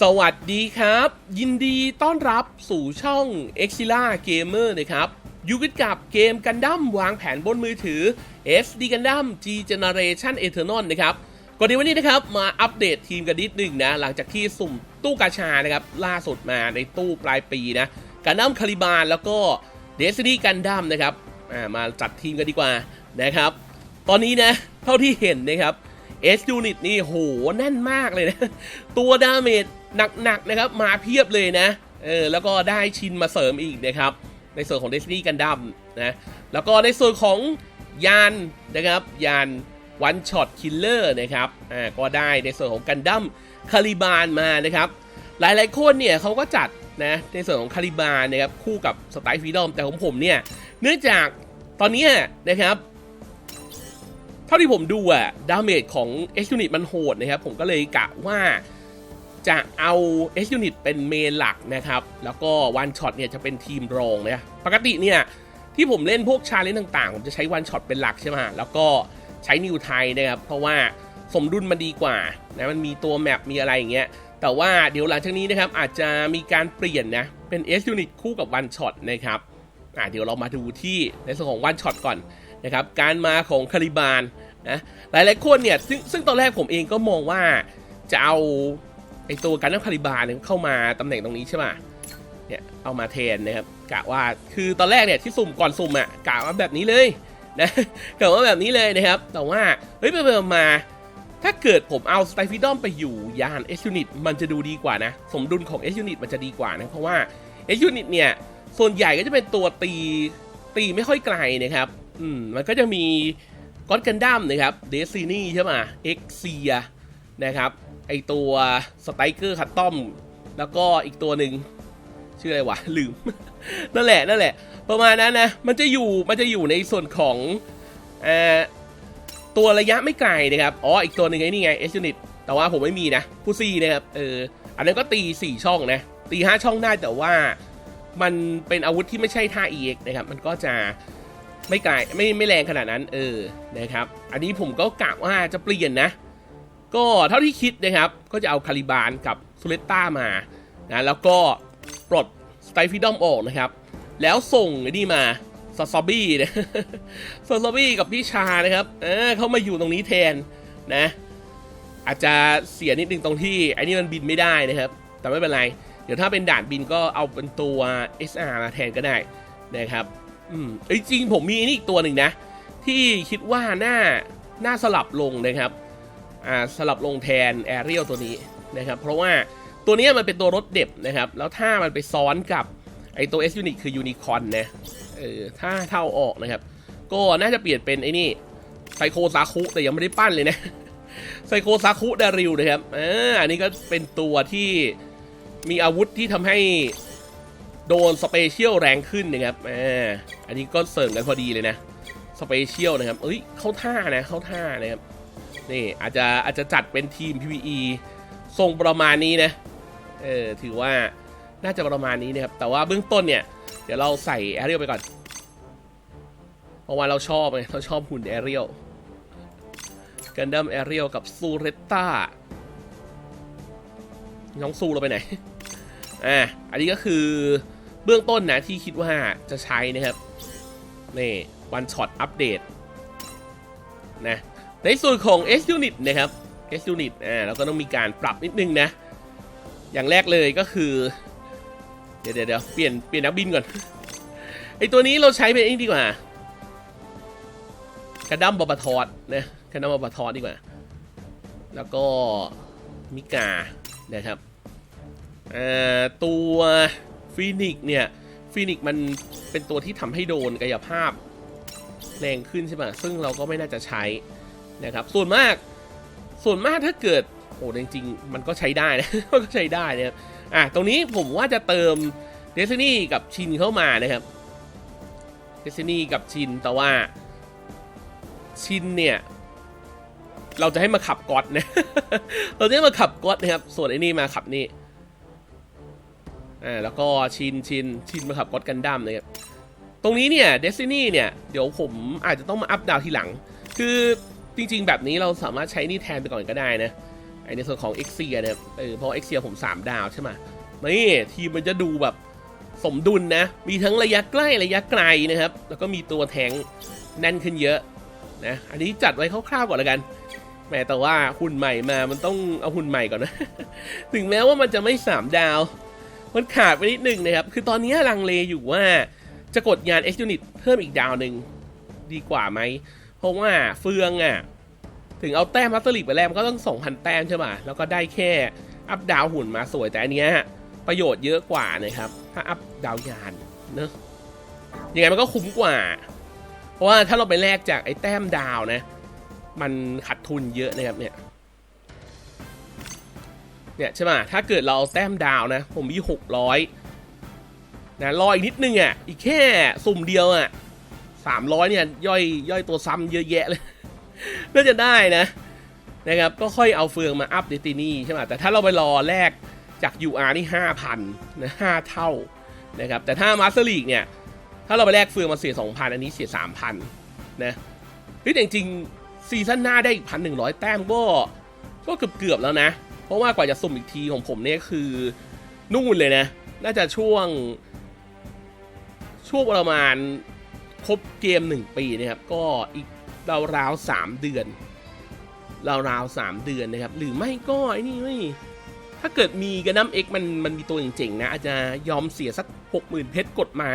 สวัสดีครับ ยินดีต้อนรับสู่ช่อง e x i l a Gamer นะครับ อยู่กันกับเกมกันดั้มวางแผนบนมือถือ SD กันดั้ม G Generation Eternal นะครับก่อนในวันนี้นะครับ มาอัปเดตทีมกันนิดหนึ่งนะ หลังจากที่สุ่มตู้กาชานะครับ ล่าสุดมาในตู้ปลายปีนะกันดั้มคาริบานแล้วก็ Destiny กันดั้มนะครับมาจัดทีมกันดีกว่านะครับ ตอนนี้นะ เท่าที่เห็นนะครับ S Unit นี่โหแน่นมากเลยนะ ตัวดาเมจ หนักๆนะครับมาเพียบเลยนะเออแล้วก็ได้ชินมาเสริมอีกนะครับในส่วนของ Destiny กันดั้มนะแล้วก็ในส่วนของยานนะครับยานวันช็อตคิลเลอร์นะครับอ่าก็ได้ในส่วนของกันดั้มคาริบานมานะครับ หลายๆคนเนี่ยเขาก็จัดนะในส่วนของคาริบานนะครับคู่กับสไตล์ฟรีดอมแต่ของผมเนี่ยเนื่องจากตอนนี้นะครับ เท่าที่ผมดูอะดาเมจของ X Unit มันโหดนะครับ ผมก็เลยกะว่า จะเอา X Unit เป็นเมนหลักนะครับ แล้วก็วันช็อตเนี่ยจะเป็นทีมรองนะปกติเนี่ยที่ผมเล่นพวกชาเลนจ์ต่างๆ ผมจะใช้วันช็อตเป็นหลักใช่ไหมแล้วก็ใช้นิวไทยนะครับ เพราะว่าสมดุลมันดีกว่านะมันมีตัวแมปมีอะไรอย่างเงี้ยแต่ว่าเดี๋ยวหลังจากนี้นะครับ อาจจะมีการเปลี่ยนนะ เป็น S Unit คู่กับวันช็อตนะครับอ่าเดี๋ยวเรามาดูที่ในส่วนของวันช็อตก่อนนะครับการมาของคาริบานนะหลายๆคนเนี่ยซึ่งซึ่งตอนแรกผมเองก็มองว่าจะเอา ไอตัวการนักคาริบานเนี่ยเข้ามาตำแหน่งตรงนี้ใช่ไหมเนี่ยเอามาแทนนะครับกะว่าคือตอนแรกเนี่ยที่สุ่มก่อนสุ่มอะกะว่าแบบนี้เลยนะกะว่าแบบนี้เลยนะครับ แต่ว่าเฮ้ยไปๆมาถ้าเกิดผมเอาสไตฟิดอมไปอยู่ยานเอ S Unit มันจะดูดีกว่านะ สมดุลของ S Unit มันจะดีกว่านะ เพราะว่า S Unit เนี่ย ส่วนใหญ่ก็จะเป็นตัวตีตีไม่ค่อยไกลนะครับ อืม มันก็จะมีก็อดกันดั้มนะครับเดซินี่ใช่ไหมเอ็กเซียนะครับ ไอตัวสไตเกอร์คัตตอม แล้วก็อีกตัวหนึ่งชื่ออะไรวะลืม นั่นแหละนั่นแหละ ประมาณนั้นนะ มันจะอยู่มันจะอยู่ในส่วนของอตัวระยะไม่ไกลนะครับอ๋ออีกตัวหนึ่งไอ้นี่ไง S Unit แต่ว่าผมไม่มีนะผู้ซีนะครับเอออันนั้นก็ตี 4 ช่องนะตี 5 ช่องได้แต่ว่ามันเป็นอาวุธที่ไม่ใช่ท่า EX นะครับ มันก็จะไม่ไกลไม่ไม่แรงขนาดนั้น เออนะครับ อันนี้ผมก็กะว่าจะเปลี่ยนนะ ก็เท่าที่คิดนะครับ ก็จะเอาคาริบานกับซูเลตต้ามานะแล้วก็ปลดสไตฟิดอมออกนะครับ แล้วส่งไอ้นี่มาซอซอบี้นะซอซอบี้กับพี่ชานะครับเออเขามาอยู่ตรงนี้แทนนะ อาจจะเสียนิดนึงตรงที่ไอ้นี่มันบินไม่ได้นะครับ แต่ไม่เป็นไร เดี๋ยวถ้าเป็นด่านบินก็เอาเป็นตัว SR มาแทนก็ได้นะครับอืมเอ้จริงผมมีนนี่อีกตัวหนึ่งนะ ที่คิดว่าน่าน่าสลับลงนะครับ อ่าสลับลงแทนแอเรียลตัวนี้นะครับเพราะว่าตัวนี้มันเป็นตัวรถเด็บนะครับ แล้วถ้ามันไปซ้อนกับไอตัว S Unit คือยูนิคอนนะเออถ้าเท่าออกนะครับ ก็น่าจะเปลี่ยนเป็นไอ้นี่ไซโคซาคุแต่ยังไม่ได้ปั้นเลยนะไซโคซาคุดาริวนะครับอ่าอันนี้ก็เป็นตัวที่มีอาวุธที่ทำให้โดนสเปเชียลแรงขึ้นนะครับอ่าอันนี้ก็เสริมกันพอดีเลยนะสเปเชียลนะครับเอ้ยเข้าท่านะเข้าท่านะครับ นี่อาจจะอาจจะจัดเป็นทีม PVE ทรงประมาณนี้นะ เออถือว่าน่าจะประมาณนี้นะครับ แต่ว่าเบื้องต้นเนี่ย เดี๋ยวเราใส่แอเรียลไปก่อน เพราะว่าเราชอบไงเราชอบหุ่นแอเรียลกันดั้มแอเรียลกับซูเรตตาน้องซูเราไปไหน อ่า อันนี้ก็คือเบื้องต้นนะที่คิดว่าจะใช้นะครับ นี่วันช็อตอัปเดตนะ ในส่วนของ S Unit นะครับ S Unit อ่าเราก็ต้องมีการปรับนิดนึงนะ อย่างแรกเลยก็คือ เดี๋ยวเดี๋ยวเปลี่ยนเปลี่ยนนักบินก่อนไอตัวนี้เราใช้เป็นไอ้นี่ดีกว่า กระดัมบอบบทอดนะกระดัมบอบบทอดดีกว่า แล้วก็มิกานะครับตัวฟีนิกเนี่ยฟีนิกมันเป็นตัวที่ทำให้โดนกายภาพแรงขึ้นใช่ไหมซึ่งเราก็ไม่น่าจะใช้ นะครับส่วนมากส่วนมากถ้าเกิดโอ้จริงๆ มันก็ใช้ได้นะมันก็ใช้ได้นะครับอะตรงนี้ผมว่าจะเติมเดซ i นี่กับชินเข้ามานะครับเดซ i นี่กับชินแต่ว่าชินเนี่ย เราจะให้มาขับก๊อตนะเราจะให้มาขับก๊อตนะครับ ส่วนไอ้นี่มาขับนี่อ่าแล้วก็ชินชินชินมาขับก๊อตกันดั้มนะครับตรงนี้เนี่ยเดซ i นี่เนี่ย เดี๋ยวผมอาจจะต้องมาอัพดาวทีหลัง คือ จริง ๆ แบบนี้เราสามารถใช้นี่แทนไปก่อนก็ได้นะไอในส่วนของเอ็กเซียเนี่ยเออเพราะเอ็กเซียผม 3 ดาวใช่ไหมนี่ทีมมันจะดูแบบสมดุลนะ มีทั้งระยะใกล้ระยะไกลนะครับ แล้วก็มีตัวแทงแน่นขึ้นเยอะนะ อันนี้จัดไว้คร่าวๆก่อนล้วกันแหมแต่ว่าหุ่นใหม่มามันต้องเอาหุ่นใหม่ก่อนนะ ถึงแม้ว่ามันจะไม่ 3 ดาว มันขาดไปนิดนึงนะครับ คือตอนนี้ลังเลอยู่ว่าจะกดงาน X Unit เพิ่มอีกดาวหนึ่งดีกว่าไหม เพราะว่าเฟืองอะ ถึงเอาแต้มมัตเตอร์ลีกไปแล้วมันก็ต้อง 2,000 แต้มใช่ป่ะแล้วก็ได้แค่อัพดาวหุ่นมาสวยแต่อันเนี้ยประโยชน์เยอะกว่านะครับ ถ้าอัพดาวยานเนอะยังไงมันก็คุ้มกว่า เพราะว่าถ้าเราไปแลกจากไอ้แต้มดาวนะ มันขาดทุนเยอะนะครับเนี่ยเนี่ยใช่ป่ะถ้าเกิดเราเอาแต้มดาวนะ ผมมีหกร้อยนะรออีกนิดนึงอะ อีกแค่สุ่มเดียวอะ สามร้อยเนี่ยย่อยย่อยตัวซ้ำเยอะแยะเลยน่าจะได้นะนะครับก็ค่อยเอาเฟืองมาอัพเดตินี่ใช่ไหมแต่ถ้าเราไปรอแลกจาก UR นี่5,000นะ5เท่านะครับแต่ถ้ามาสเตอร์ลีกเนี่ยถ้าเราไปแลกเฟืองมาเสีย2,000 อันนี้เสีย 3,000นะเฮ้ยจริงๆซีซั่นหน้าได้อีก 1,100 แต้มก็ก็เกือบเกือบแล้วนะ เพราะว่ากว่าจะสุ่มอีกทีของผมเนี่ยคือนู่นเลยนะ น่าจะช่วง ช่วงประมาณ ครบเกม 1 ปีนะครับ ก็อีกราวๆ3เดือนราวๆ3เดือนนะครับ หรือไม่ก็ไอ้นี่ไม่ถ้าเกิดมีกระน้ำเอ็กมันมันมีตัวเจ๋งๆนะอาจจะยอมเสียสัก60,000เพชรกดมา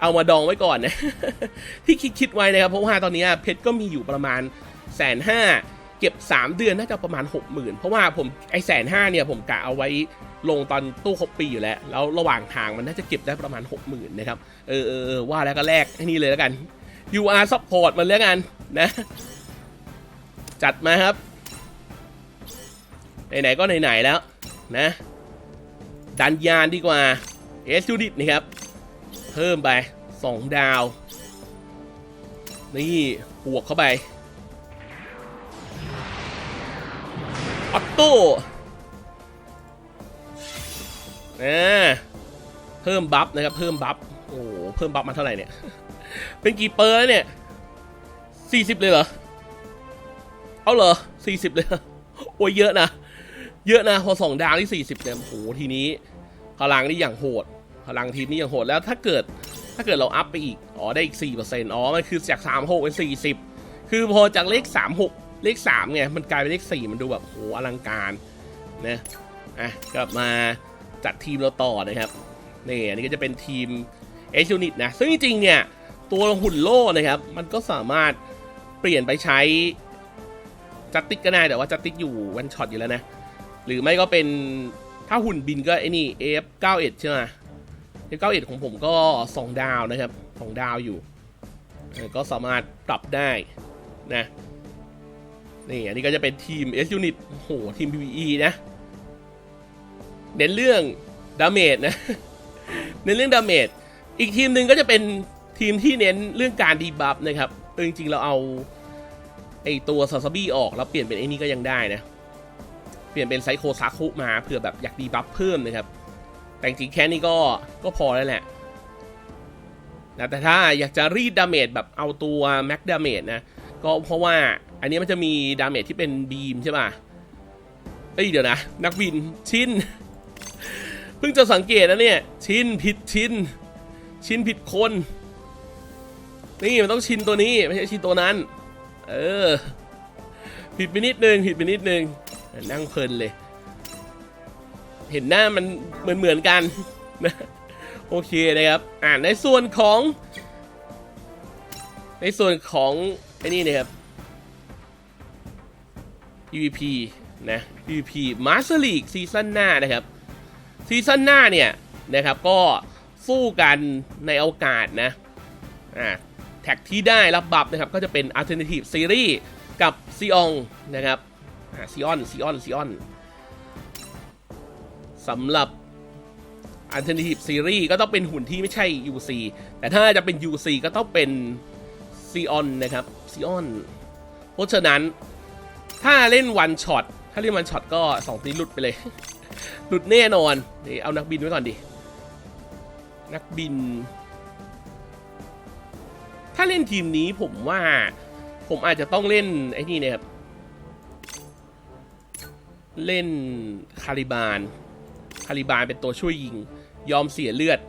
เอามาดองไว้ก่อนนะที่คิดคิดไว้นะครับ เพราะว่าตอนนี้เพชรก็มีอยู่ประมาณแสนห้าเก็บ 3 เดือนน่าจะประมาณ 60,000 เพราะว่าผมไอแสนห้าเนี่ยผมกะเอาไว้ ลงตอนตู้ครบปีอยู่แล้ว แล้วระหว่างทางมันน่าจะเก็บได้ประมาณ 60,000นะครับ เออเออว่าแล้วก็แลกไอ้นี่เลยแล้วกัน UR support มันแล้วกันนะ จัดมาครับ ไหนๆก็ไหนๆแล้วนะ ดันยานดีกว่าเอสจูดิตนะครับ เพิ่มไป 2 ดาว นี่บวกเข้าไป ออตโต้ นะเพิ่มบัฟนะครับเพิ่มบัฟโอ้เพิ่มบัฟมาเท่าไหร่เนี่ย เป็นกี่เปอร์แล้วเนี่ย40เลยเหรอ เอาเหรอ40เลยเหรอโอ้ยเยอะนะ เยอะนะ พอสองดาวที่40เนี่ยโอ้โหทีนี้พลังนี่อย่างโหด พลังทีมนี่อย่างโหดแล้วถ้าเกิดถ้าเกิดเราอัพไปอีก อ๋อได้อีก4%อ๋อ มันคือจาก 36 เป็น 40 คือพอจากเลข 36 เลข3ไง มันกลายเป็นเลข 4 มันดูแบบโหอลังการนะ อะกลับมา จัดทีมเราต่อนะครับนี่อันนี้ก็จะเป็นทีมเอชยูนิตนะ ซึ่งจริงๆเนี่ย ตัวหุ่นโล่นะครับ มันก็สามารถเปลี่ยนไปใช้จัตติกก็ได้แต่ว่าจัตติกอยู่วันช็อตอยู่แล้วนะ หรือไม่ก็เป็นถ้าหุ่นบินก็ไอ้นี่ F91 ใช่ไหม F91 ของผมก็ 2 ดาวนะครับ 2 ดาวอยู่ ก็สามารถปรับได้นะนี่อันนี้ก็จะเป็นทีม S Unit โอ้โหทีม PVE นะ เน้นเรื่องดาเมจนะเน้นเรื่องดาเมจอีกทีมหนึ่งก็จะเป็นทีมที่เน้นเรื่องการดีบัฟนะครับจริงๆเราเอาไอตัวซาซาบี้ออกแล้วเปลี่ยนเป็นไอ้นี่ก็ยังได้นะ เปลี่ยนเป็นไซโคซาคุมาเผื่อแบบอยากดีบัฟเพิ่มนะครับ แต่จริงแค่นี้ก็ก็พอแล้วแหละนะแต่ถ้าอยากจะรีดดาเมจแบบเอาตัวแม็กดาเมจนะ ก็เพราะว่าอันนี้มันจะมีดาเมจที่เป็นบีมใช่ป่ะเอ้ยเดี๋ยวนะ นักบินชิน พิ่งจะสังเกตนะเนี่ย ชินผิดชินชินผิดคน นี่มันต้องชินตัวนี้ไม่ใช่ชินตัวนั้น เออ ผิดไปนิดนึงผิดไปนิดนึงนั่งเพลินเลย เห็นหน้ามันเหมือนเหมือนกันนะโอเคนะครับ อ่าในส่วนของ ในส่วนของไอ้นี่นะครับ PVP นะ PVP Master League ซีซั่นหน้านะครับ ซีซั่นหน้าเนี่ยนะครับก็สู้กันในโอกาสนะอ่าแท็กที่ได้รับบัฟนะครับก็จะเป็น Alternative Series กับซีอองนะครับอ่าซีออนซีออนซีออนสำหรับ Alternative Series ก็ต้องเป็นหุ่นที่ไม่ใช่ UC แต่ถ้าจะเป็น UC ก็ต้องเป็นซีออนนะครับซีออนเพราะฉะนั้นถ้าเล่นวันช็อตถ้าเล่นวันช็อตก็ 2 ตีหลุดไปเลย หลุดแน่นอนนี่เอานักบินไว้ก่อนดิ นักบิน ถ้าเล่นทีมนี้ผมว่า ผมอาจจะต้องเล่นไอ้นี่นะครับ เล่นคาริบาน คาริบานเป็นตัวช่วยยิง ยอมเสียเลือด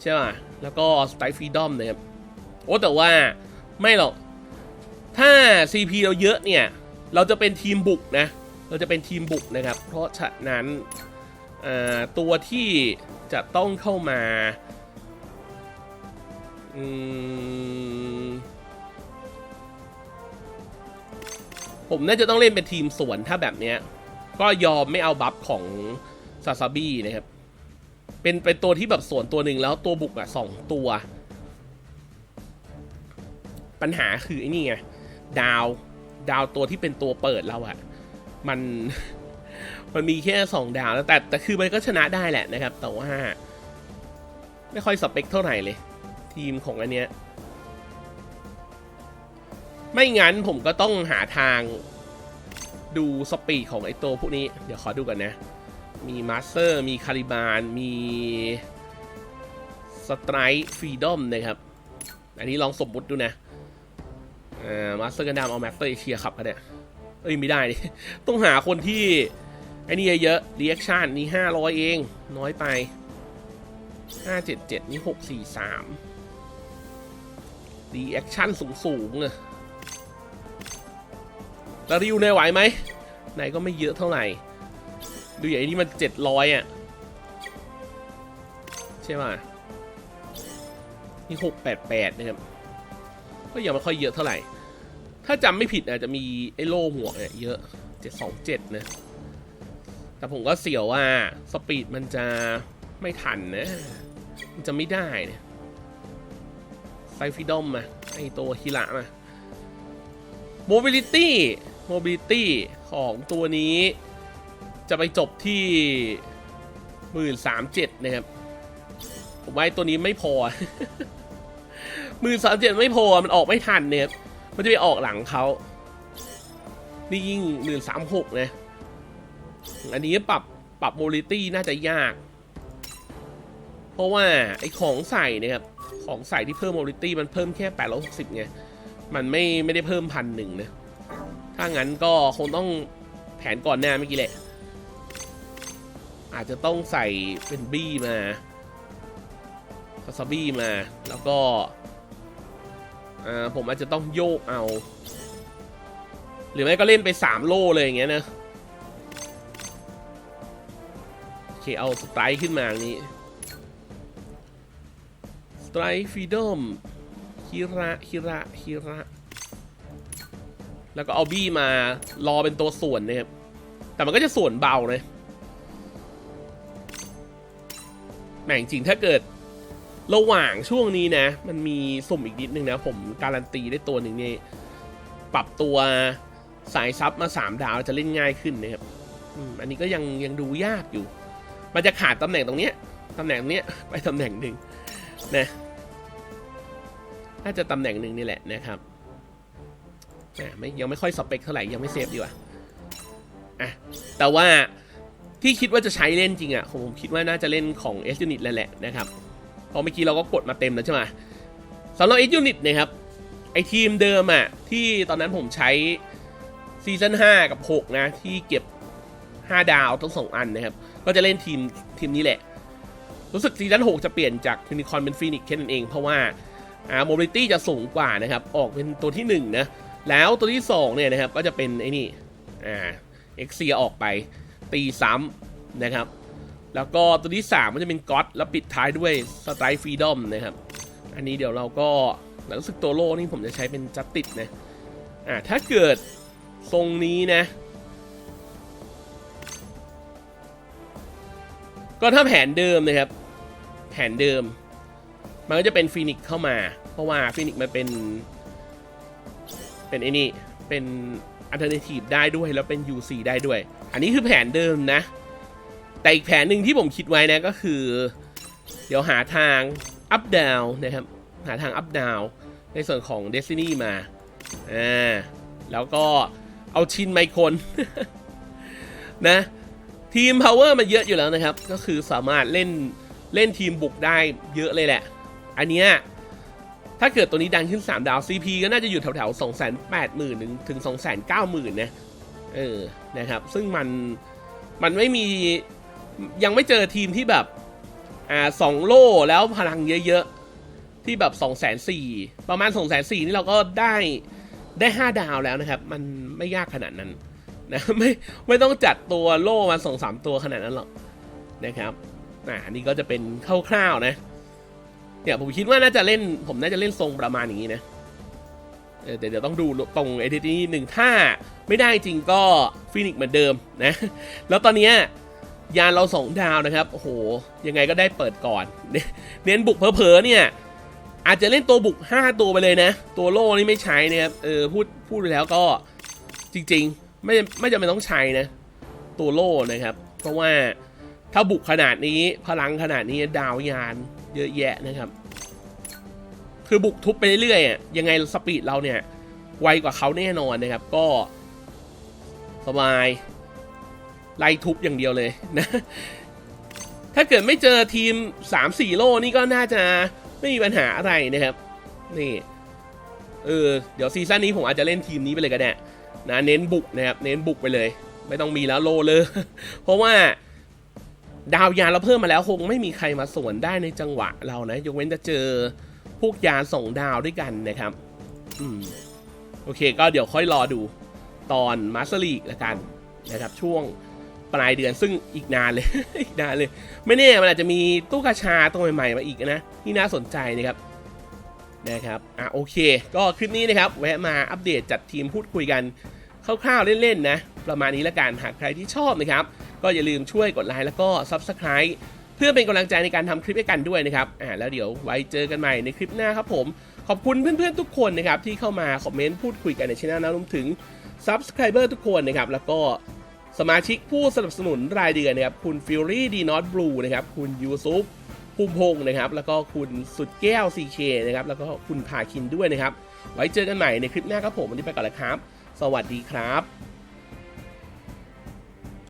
ใช่ป่ะ แล้วก็สไตล์ฟรีดอมนะครับ โอ้แต่ว่าไม่หรอก ถ้า CP เราเยอะเนี่ย เราจะเป็นทีมบุกนะ เราจะเป็นทีมบุกนะครับ เพราะฉะนั้นตัวที่จะต้องเข้ามาผมน่าจะต้องเล่นเป็นทีมสวนถ้าแบบเนี้ย ก็ยอมไม่เอาบัฟของซาซาบี้นะครับ เป็นเป็นตัวที่แบบสวนตัวหนึ่งแล้วตัวบุกอะสองตัว ปัญหาคือไอ้นี่ไงดาว ดาวตัวที่เป็นตัวเปิดเราอะ มันมันมีแค่สองดาวแล้วแต่แต่คือมันก็ชนะได้แหละนะครับ แต่ว่า ไม่ค่อยสเปคเท่าไหร่เลย ทีมของอันเนี้ย ไม่งั้นผมก็ต้องหาทางดูสปีดของไอตัวพวกนี้ เดี๋ยวขอดูกันนะ มีมาสเตอร์ มีคาริบาน มีสไตร์ฟรีดอมนะครับ อันนี้ลองสมมุติดูนะ อ่า มาสเตอร์กันดามเอาแมสเตอร์เอเชียขับกันเนี่ย เอ้ยไม่ได้ ต้องหาคนที่ไอ้นี่เยอะรีแอคชั่นนี่ห้าร้อยเอง น้อยไปห้าเจ็ดเจ็ดนี่หกสี่สามรีแอคชั่นสูงสูงอะแล้วริวเนไหวไหมไหนก็ไม่เยอะเท่าไหร่ ดูอย่างนี้มันเจ็ดร้อยอะ ใช่ไหมนี่หกแปดแปดนะครับ ก็ยังไม่ค่อยเยอะเท่าไหร่ ถ้าจำไม่ผิดอาจจะมีไอ้โล่หมวกเนี่ยเยอะเจ็ดสองเจ็ดนะ แต่ผมก็เสียวว่าสปีดมันจะไม่ทันนะ มันจะไม่ได้เนี่ยไซฟิดอมมา ไอตัวฮิระมา mobility mobility ของตัวนี้จะไปจบที่หมื่นสามเจ็ดนะครับ ผมว่าตัวนี้ไม่พอหมื่นสามเจ็ดไม่พอ มันออกไม่ทันเนี่ย มันจะไปออกหลังเขา นี่ยิ่งหมื่นสามหกนะ อันนี้ปรับปรับโมลิตี้น่าจะยาก เพราะว่าไอของใส่เนะครับ ของใส่ที่เพิ่มโมลิตี้มันเพิ่มแค่แปดร้อยหกสิบไง มันไม่ไม่ได้เพิ่มพันหนึ่งนะ ถ้างั้นก็คงต้องแผนก่อนหน้าเมื่อกี้แหละ อาจจะต้องใส่เป็นบี้มาซาซาบี้มา แล้วก็ อ่าผมอาจจะต้องโยกเอา หรือไม่ก็เล่นไปสามโลเลยอย่างเงี้ยนะโอเคเอาสไตร์ขึ้นมาอย่างนี้สไตร์ฟรีดอมฮิระฮิระฮิระแล้วก็เอาบี้มารอเป็นตัวส่วนนะครับ แต่มันก็จะส่วนเบานะแหม่งจริงถ้าเกิด ระหว่างช่วงนี้นะ มันมีสุ่มอีกนิดนึงนะ ผมการันตีได้ตัวหนึ่งนี่ปรับตัวสายซับมา 3 ดาวจะเล่นง่ายขึ้นนะครับอันนี้ก็ยังยังดูยากอยู่ มันจะขาดตำแหน่งตรงเนี้ยตำแหน่งเนี้ยไปตำแหน่งหนึ่งนะน่าจะตำแหน่งหนึ่งนี่แหละนะครับอะไม่ยังไม่ค่อยสเปคเท่าไหร่ยังไม่เซฟดีกว่าอะแต่ว่าที่คิดว่าจะใช้เล่นจริงอะผมคิดว่าน่าจะเล่นของ S Unit แล้วแหละนะครับ เพราะเมื่อกี้เราก็กดมาเต็มแล้วใช่ไหมสำหรับ S Unit นะครับ ไอทีมเดิมอะที่ตอนนั้นผมใช้ซีซั่น5 กับ 6 นะ ที่เก็บ 5 ดาวทั้งสองอันนะครับ ก็จะเล่นทีมทีมนี้แหละ รู้สึกซีซั่น6 จะเปลี่ยนจากยูนิคอนเป็นฟีนิกแค่นั้นเอง เพราะว่าอ่าโมบิลิตี้จะสูงกว่านะครับ ออกเป็นตัวที่ 1 นะ แล้วตัวที่ 2 เนี่ยนะครับ ก็จะเป็นไอ้นี่อ่าเอ็กเซียออกไปตีซ้ำนะครับ แล้วก็ตัวที่ 3 มันจะเป็นก็อตแล้วปิดท้ายด้วยสไตร์ฟรีดอมนะครับ อันนี้เดี๋ยวเราก็รู้สึกตัวโลนี่ผมจะใช้เป็นจัตติดนะ อ่าถ้าเกิดทรงนี้นะ ก็ถ้าแผนเดิมนะครับ แผนเดิม มันก็จะเป็นฟีนิกเข้ามา เพราะว่าฟีนิกมันเป็น เป็นไอ้นี่ เป็นอัลเทอร์เนทีฟได้ด้วยแล้วเป็น UC ได้ด้วย อันนี้คือแผนเดิมนะ แต่อีกแผนหนึ่งที่ผมคิดไว้นะก็คือ เดี๋ยวหาทางอัพดาวนะครับ หาทางอัพดาวในส่วนของ Destiny มา อ่า แล้วก็เอาชินไมคนนะ ทีม power มันเยอะอยู่แล้วนะครับ ก็คือสามารถเล่นเล่นทีมบุกได้เยอะเลยแหละ อันเนี้ยถ้าเกิดตัวนี้ดังขึ้น 3 ดาว CP ก็น่าจะอยู่แถวๆ 2 8 0 0 0 0ถึง 2 9 0 0 0 0นะ เออ นะครับ ซึ่งมัน มันไม่มี ยังไม่เจอทีมที่แบบอ่าสองโล่แล้วพลังเยอะๆ ที่แบบสองแสนสี่ประมาณสองแสนสี่นี่เราก็ได้ได้ห้าดาวแล้วนะครับ มันไม่ยากขนาดนั้นนะไม่ไม่ต้องจัดตัวโล่มาสองสามตัวขนาดนั้นหรอกนะครับอ่านนี้ก็จะเป็นคร่าวๆนะเนี่ยผมคิดว่าน่าจะเล่นผมน่าจะเล่นทรงประมาณอย่างนี้นะเออแต่เดี๋ยวต้องดูตรงเอเดนี้หนึ่งถ้าไม่ได้จริงก็ฟินิกเหมือนเดิมนะ แล้วตอนเนี้ ยานเราสองดาวนะครับโอ้โหยังไงก็ได้เปิดก่อน เน้นบุกเผลอๆเนี่ยอาจจะเล่นตัวบุก 5 ตัวไปเลยนะ ตัวโล่นี่ไม่ใช้นะครับเออพูดพูดแล้วก็จริงๆ ไม่ไม่จำเป็นต้องใช้นะ ตัวโล่นะครับ เพราะว่าถ้าบุกขนาดนี้พลังขนาดนี้ดาวยานเยอะแยะนะครับ คือบุกทุบไปเรื่อยๆอะยังไงสปีดเราเนี่ย ไวกว่าเขาแน่นอนนะครับ ก็สบาย ไล่ทุบอย่างเดียวเลยนะ ถ้าเกิดไม่เจอทีม 3-4 โลนี่ก็น่าจะไม่มีปัญหาอะไรนะครับ นี่ เออ เดี๋ยวซีซั่นนี้ผมอาจจะเล่นทีมนี้ไปเลยก็ได้นะ เน้นบุกนะครับ เน้นบุกไปเลย ไม่ต้องมีแล้วโลเลย เพราะว่าดาวยาเราเพิ่มมาแล้วคงไม่มีใครมาสวนได้ในจังหวะเรานะ ยกเว้นจะเจอพวกยาส่งดาวด้วยกันนะครับ อืม โอเค ก็เดี๋ยวค่อยรอดูตอนมาส t ลีกละกันนะครับช่วง ปลายเดือนซึ่งอีกนานเลย อีกนานเลย ไม่แน่มันอาจจะมีตู้กาชาตัวใหม่ๆมาอีกนะที่น่าสนใจนะครับนะครับอะโอเค ก็คลิปนี้นะครับแวะมาอัปเดตจัดทีมพูดคุยกันคร่าวๆเล่นๆนะประมาณนี้ละกันหากใครที่ชอบนะครับ ก็อย่าลืมช่วยกดไลค์แล้วก็ Subscribe เพื่อเป็นกำลังใจในการทำคลิปให้กันด้วยนะครับอ่าแล้วเดี๋ยวไว้เจอกันใหม่ในคลิปหน้าครับผม ขอบคุณเพื่อนๆทุกคนนะครับที่เข้ามาคอมเมนต์พูดคุยกันในช่องนะรวมถึง Subscriber ทุกคนนะครับแล้วก็ สมาชิกผู้สนับสนุนรายเดือนนะครับ คุณฟิลลี่ดีนอตบลูนะครับ คุณยูซุปภูมิพงศ์นะครับ แล้วก็คุณสุดแก้ว CK นะครับ แล้วก็คุณพาคินด้วยนะครับ ไว้เจอกันใหม่ในคลิปหน้าครับผม วันนี้ไปก่อนแล้วครับ สวัสดีครับ